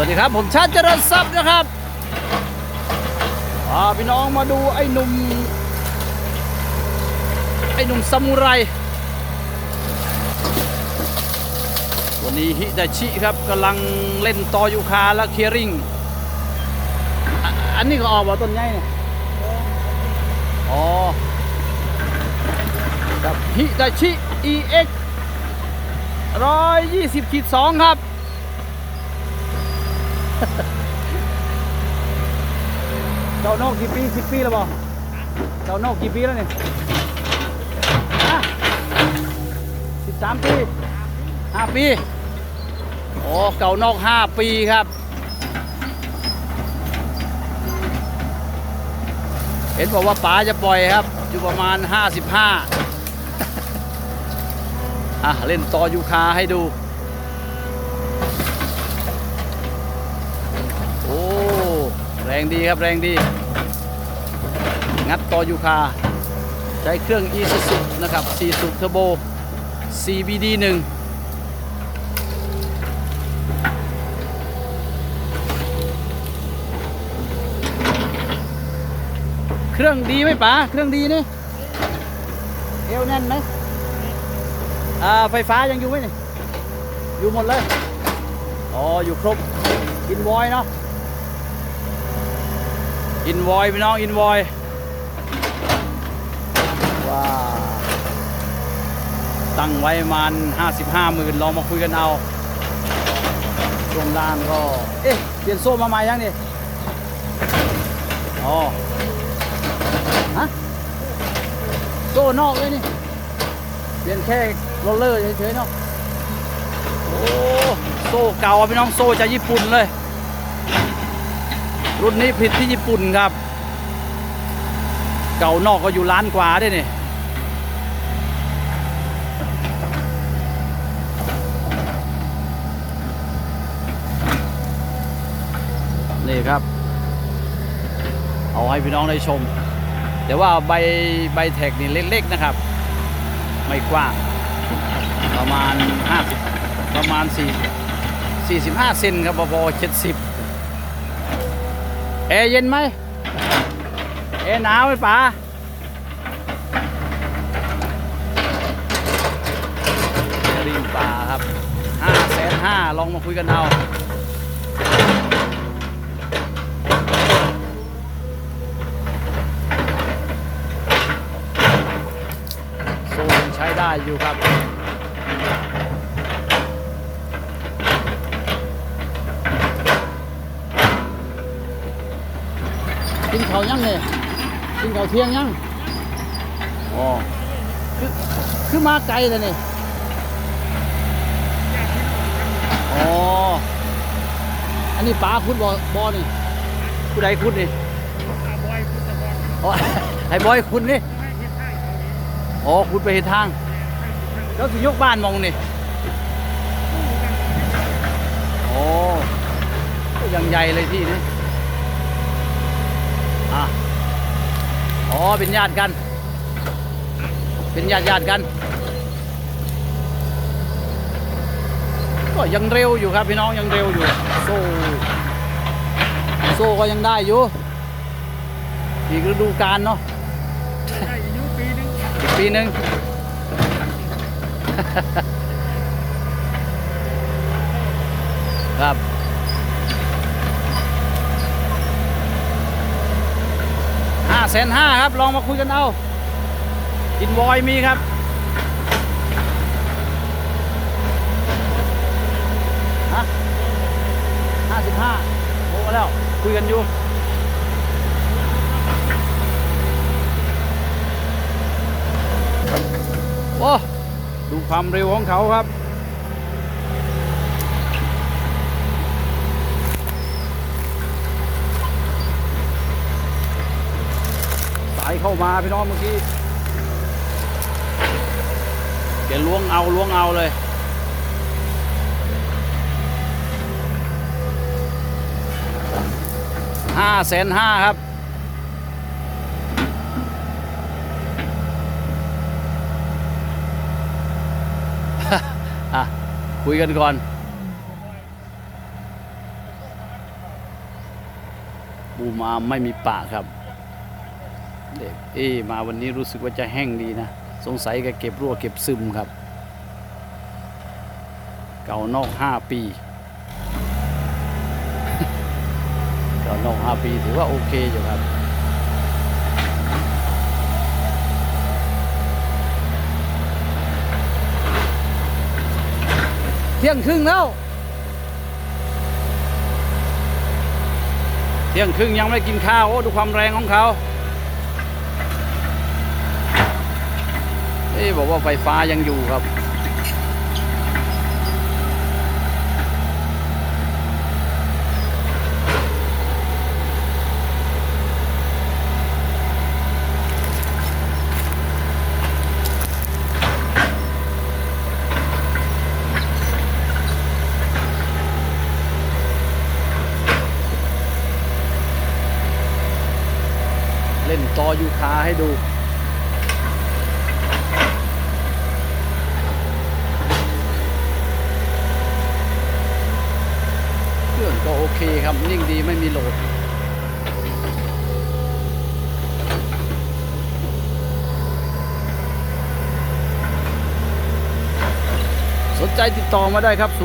สวัสดีครับผมชาติเจริญทรัพย์นะครับพาพี่น้องมาดูไอ้หนุ่มไอ้หนุ่มซามูไร วันนี้ฮิดาชิครับกำลังเล่นต่อยูคาและเคียริง อันนี้ก็ออกว่าต้นใหญ่เนี่ยอ๋อกับฮิดาชิ EX 120ขีด2ครับ เจ้านอกกี่ปีสิบปีแล้วบ่เจ้านอกกี่ปีแล้วเนี่ยสิบสามปีห้าปี โอ้เก่านอกห้าปีครับ เห็นบอกว่าป๋าจะปล่อยครับ อยู่ประมาณ55อะ เล่นต่อยูคาให้ดู โอ้ แรงดีครับแรงดี งัดต่อยูคา ใช้เครื่อง e s u z u นะครับ4สูบเทอร์โบ CBD 1เครื่องดีไหมป๋าเครื่องดีนี่เอวแน่นไหมอ่าไฟฟ้ายังอยู่ไหมนี่อยู่หมดเลย อ๋อ อยู่ครบอินวอยเนาะ อินวอยพี่น้องอินวอยว้าตั้งไว้ประมาณ55หมื่นลองมาคุยกันเอาช่วงล่างก็ เอ๊ะ เปลี่ยนโซ่มาใหม่ยังนี่อ๋อฮะโซ่นอกเลยนี่ เปลี่ยนแค่โรลเลอร์เฉยๆเนาะโอ้โซ่เก่าพี่น้องโซ่จากญี่ปุ่นเลย รุ่นนี้ผลิตที่ญี่ปุ่นครับ เก่านอกก็อยู่ล้านกว่าด้วยนี่นี่ครับ เอาให้พี่น้องได้ชม แต่ว่าใบใบแท็กนี่เล็กๆนะครับ ไม่กว้าง ประมาณ 50 ประมาณ 4 45 เซนครับพอๆ70 แอร์เย็นไหมแอร์หนาวไหมป๋าริมป่าครับห้าแสนห้าลองมาคุยกันเอาโซ่ยังใช้ได้อยู่ครับ กินข้าวยังเนี่ยกินข้าวเที่ยงยังอ๋อคือคือมาไกลเลยนี่อ๋ออันนี้ป๋าคุณบอบอนี่ผู้ใดคุณนี่อ๋อให้บอยคุณนี่อ๋อคุณไปเห็นทาง แล้วสิยกบ้านมองนี่โอ้ก็ยังใหญ่เลยที่นี่ อะอ๋อเป็นญาติกัน เป็นญาติญาติกัน ก็ยังเร็วอยู่ครับพี่น้องยังเร็วอยู่ โซ่ โซ่ก็ยังได้อยู่ อีกฤดูกาลเนาะได้อายุปีนึงอีกปีหนึ่งครับ ห้า แสนห้าครับ ลองมาคุยกันเอาอินวอยมีครับ ฮะห้าสิบห้าโอ้แล้ว คุยกันอยู่โอ้ดูความเร็วของเขาครับ สาย เข้ามาพี่น้องเมื่อกี้แกล้วงเอาล้วงเอาเลย ห้าแสนห้าครับอะคุยกันก่อนบูมาไม่มีปะครับ เด็กเอมาวันนี้รู้สึกว่าจะแห้งดีนะ สงสัยแกเก็บรั่วเก็บซึมครับ เก่านอกห้าปี เก่านอกห้าปีถือว่าโอเคอยู่ครับเที่ยงครึ่งแล้ว เที่ยงครึ่งยังไม่กินข้าว โอ้ ดูความแรงของเขา เอ๊บอกว่าไฟฟ้ายังอยู่ครับ เล่นต่อยูคาให้ดู เครื่องก็โอ เคครับ นิ่งดีไม่มีโหลด สนใจติดต่อมาได้ครับ 0982723752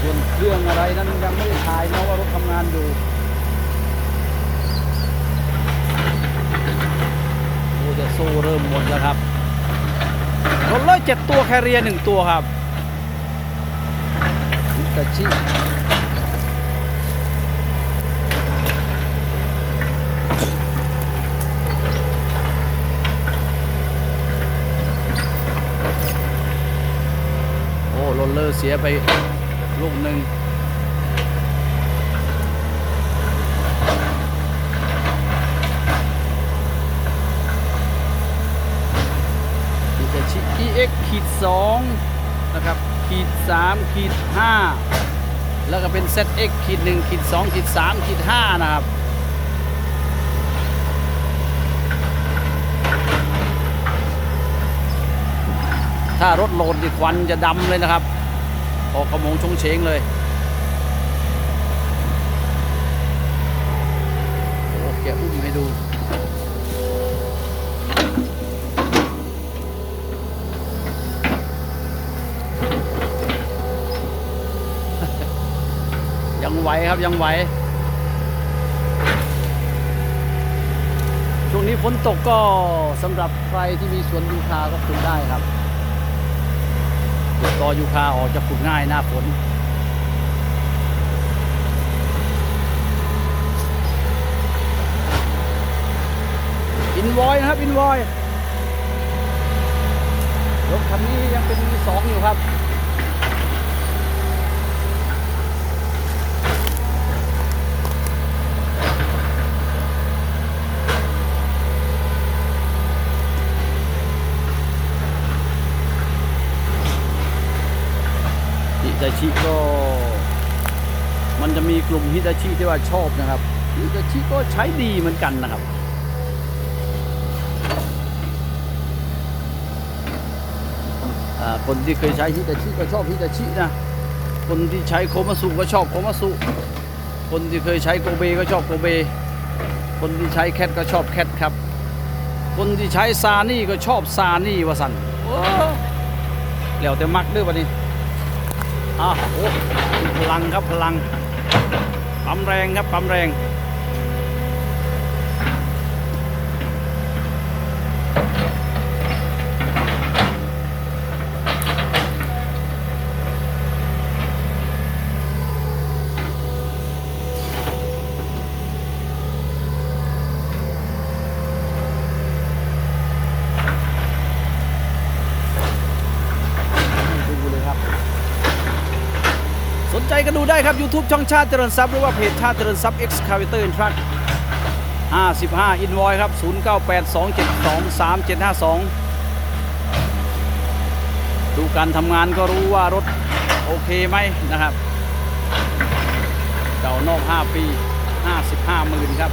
ส่วนเครื่องอะไรนั้นยังไม่ได้ถ่ายนะว่ารถทำงานอยู่ โอ้แต่โซ่เริ่มหมดแล้วครับรถร้อยเจ็ดตัวแคเรียหนึ่งตัวครับมิตาชิโอ้โรลเลอร์เสียไปลูกหนึ่ง มิตาชิ EX ขีด 2นะครับขีด3ขีด5แล้วก็เป็น ZX ขีด1ขีด2ขีด3ขีด5นะครับถ้ารถโหลดดิควันจะดำเลยนะครับ ออกกระมงชงเชงเลย โอ้แกอุ้มให้ดู ยังไหวครับยังไหวช่วงนี้ฝนตกก็สำหรับใครที่มีสวนยูคาก็ปลูกได้ครับปลูกกอยูคาออกจะปลูกง่ายหน้าฝนอินวอยนะครับอินวอยรถคันนี้ยังเป็นมือสองอยู่ครับ ฮิตาชิก็ มันจะมีกลุ่ม ฮิตาชิที่ว่าชอบนะครับฮิตาชิก็ใช้ดีเหมือนกันนะครับคนที่เคยใช้ฮิตาชิก็ชอบฮิตาชินะ คนที่ใช้โคมาสุก็ชอบโคมาสุคนที่เคยใช้โกเบก็ชอบโกเบ คนที่ใช้แคทก็ชอบแคทครับ คนที่ใช้ซานี่ก็ชอบซานี่วะสันแล้วแต่มักด้วยวันนี้อะโอ้พลังครับพลัง ปั๊มแรงครับปั๊มแรง ดูเลยครับ ส นใจก็ดูได้ครับ YouTube ช่องชาติเจริญทรัพย์หรือว่าเพจชาติเจริญทรัพย์ Excavator in Truck 55 Invoice ครับ 0982723752 ดูการทำงานก็รู้ว่ารถโอเคไหมนะครับเก่านอก 5 ปี 55หมื่นครับ